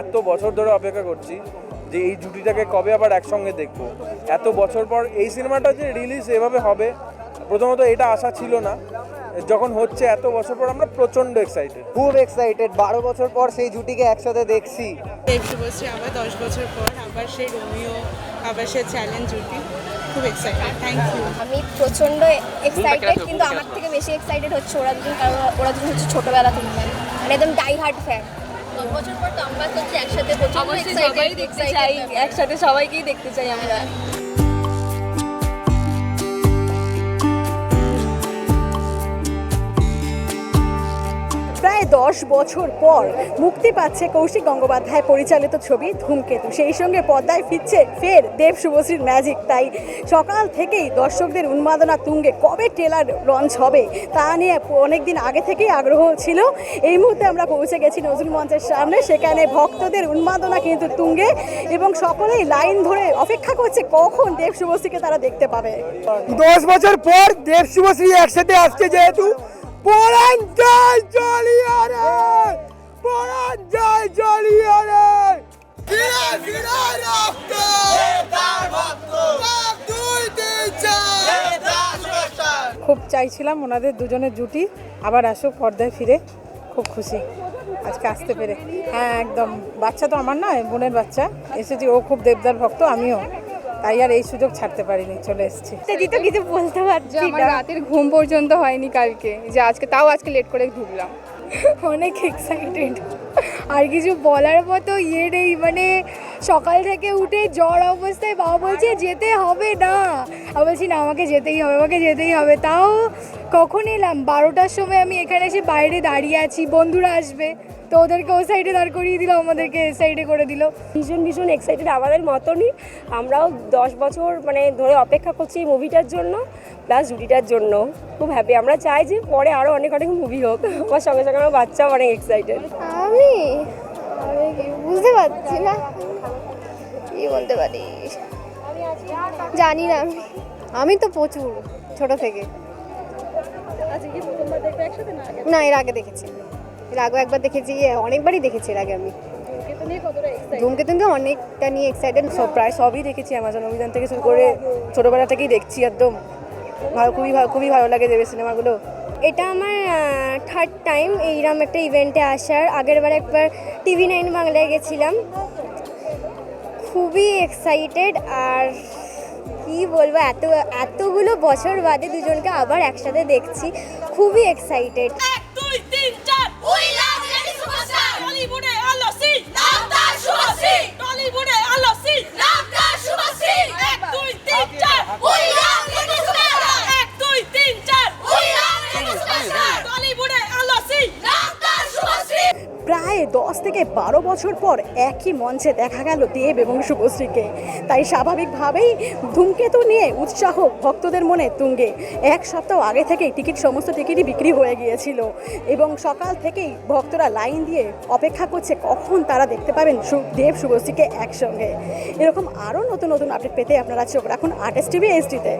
এত বছর ধরে অপেক্ষা করছি যে এই জুটিটাকে কবে আবার একসঙ্গে দেখব। এত বছর পর এই সিনেমাটা যে রিলিজ এভাবে হবে প্রথমত এটা আশা ছিল না। যখন হচ্ছে এত বছর পর আমরা প্রচণ্ড এক্সাইটেড খুব এক্সাইটেড বারো বছর পর সেই জুটিকে একসাথে দেখছি। দেব শুভশ্রী আবার দশ বছর পর আবার সেই রোমিও আবার সে চ্যালেঞ্জ জুটি। খুব এক্সাইটেড থ্যাংক ইউ আমি প্রচণ্ড এক্সাইটেড কিন্তু আমার থেকে বেশি এক্সাইটেড হচ্ছে ওরা দুজন কারণ ওরা দুজন হচ্ছে ছোটবেলা থেকে। মানে একদম ডাই হার্ট ফ্যান বছর পর হচ্ছে একসাথে অবশ্যই সবাই দেখতে চাই একসাথে সবাইকেই দেখতে চাই আমরা। দশ বছর পর মুক্তি পাচ্ছে কৌশিক গঙ্গোপাধ্যায় পরিচালিত ছবি ধূমকেতু। সেই সঙ্গে পর্দায় ফিরছে ফের দেব শুভশ্রীর ম্যাজিক তাই সকাল থেকেই দর্শকদের উন্মাদনা তুঙ্গে কবে ট্রেলার লঞ্চ হবে তা নিয়ে অনেক দিন আগে থেকেই আগ্রহ ছিল। এই মুহূর্তে আমরা পৌঁছে গেছি নজরুল মঞ্চের সামনে। সেখানে ভক্তদের উন্মাদনা কিন্তু তুঙ্গে এবং সকলেই লাইন ধরে অপেক্ষা করছে কখন দেব শুভশ্রীকে তারা দেখতে পাবে। দশ বছর পর দেব শুভশ্রী একসাথে আসছে যেহেতু পরাণ জয় জ্বলিয়ে পরাণ জয় খুব চাইছিলাম ওনাদের দুজনের জুটি, আবার আসুক পর্দায় ফিরে, খুব খুশি। আজকে আসতে পেরে। হ্যাঁ একদম। বাচ্চা তো আমার নয়, বোনের বাচ্চা। এসেছি, ও খুব দেবদার ভক্ত, আমিও। তাই আর এই সুযোগ ছাড়তে পারিনি চলে এসেছি। দিদি তো কিছু বলতে পারছি আমার রাতের ঘুম পর্যন্ত হয়নি কালকে যে আজকে তাও আজকে লেট করে ঢুকলাম অনেক এক্সাইটেড আর কিছু বলার মতো ইয়ে নেই মানে সকাল থেকে উঠে জ্বর অবস্থায় বাবা বলছে, যেতে হবে না। আমি বলছি, না, আমাকে যেতেই হবে, আমাকে যেতেই হবে। তাও কখন এলাম? বারোটার সময় আমি এখানে এসে বাইরে দাঁড়িয়ে আছি, বন্ধুরা আসবে। তো ওদেরকে ও সাইডে দাঁড় করিয়ে দিল, আমাদেরকে সাইডে করে দিল। ভীষণ ভীষণ এক্সাইটেড আমাদের মতনই। আমরাও দশ বছর মানে ধরে অপেক্ষা করছি এই মুভিটার জন্য। প্লাস জুটিটার জন্য। খুব হ্যাপি আমরা চাই যে পরে আরও অনেক অনেক মুভি হোক। আমার সঙ্গে সঙ্গে আমার বাচ্চাও অনেক এক্সাইটেড আমি? বুঝতে পারছি না। কি বলতে পারি? জানি না আমি। আমি তো প্রচুর ছোট থেকে। না এর আগে দেখেছি। এর আগে একবার দেখেছি অনেকবারই দেখেছি এর আগে আমি। ধূমকেতু নিয়ে অনেকটা নিয়ে এক্সাইটেড সব প্রায় সবই দেখেছি অ্যামাজন অভিযান থেকে শুরু করে ছোটোবেলা থেকেই দেখছি একদম। ভালো খুবই ভালো খুবই ভালো লাগে দেবের সিনেমাগুলো। এটা আমার থার্ড টাইম এইরকম একটা ইভেন্টে আসার। আগেরবার একবার টিভি নাইন বাংলায় গেছিলাম। খুবই এক্সাইটেড আর কি বলব এত এতগুলো বছর বাদে দুজনকে আবার একসাথে দেখছি। খুবই এক্সাইটেড থেকে বারো বছর পর একই মঞ্চে দেখা গেল দেব এবং শুভশ্রীকে। তাই স্বাভাবিকভাবেই ধূমকেতু নিয়ে উৎসাহ ভক্তদের মনে তুঙ্গে। এক সপ্তাহ আগে থেকেই টিকিট, সমস্ত টিকিটই বিক্রি হয়ে গিয়েছিল এবং সকাল থেকেই ভক্তরা লাইন দিয়ে অপেক্ষা করছে কখন তারা দেখতে পাবেন দেব শুভশ্রীকে একসঙ্গে। এরকম আরও নতুন নতুন আপডেট পেতে আপনারা চোখ রাখুন আর্টিস্ট টিভি এইচডিতে